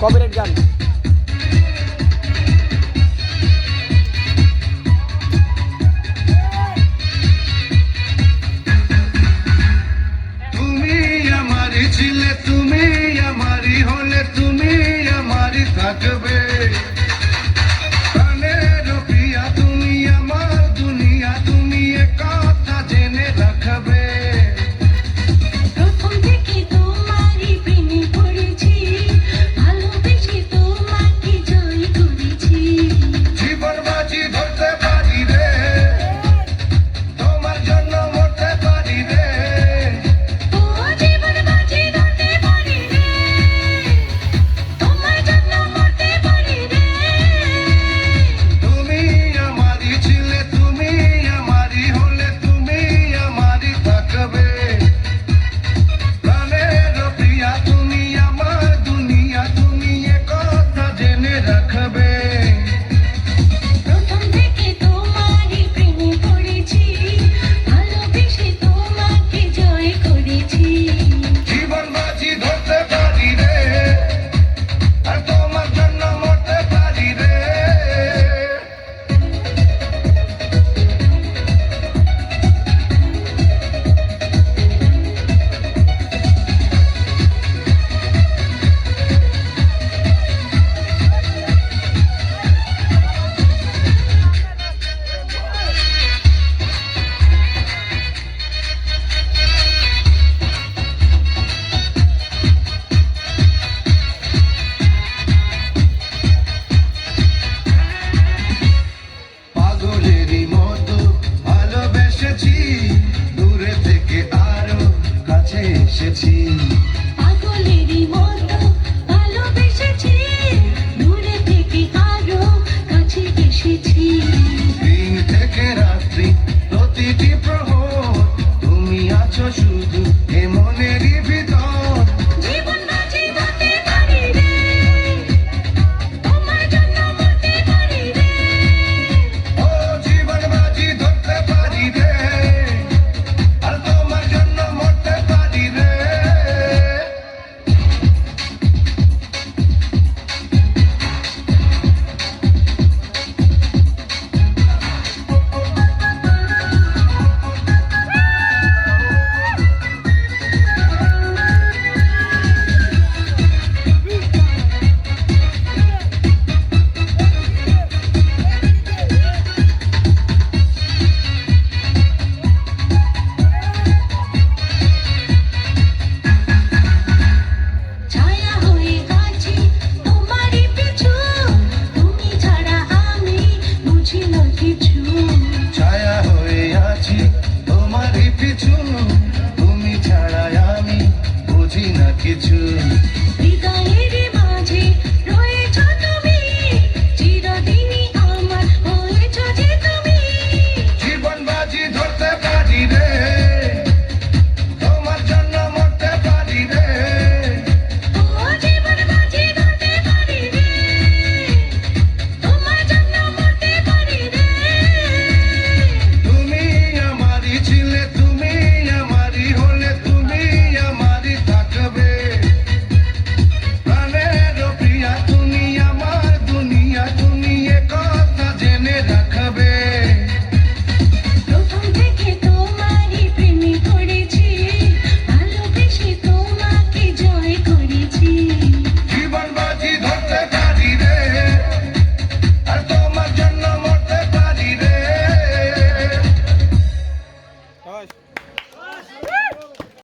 Copyright গান তুমি আমারই ছিলে তুমি আমারই হলে তুমি আমারই থাকবে। কাছে এসেছি। পাগলেরই মন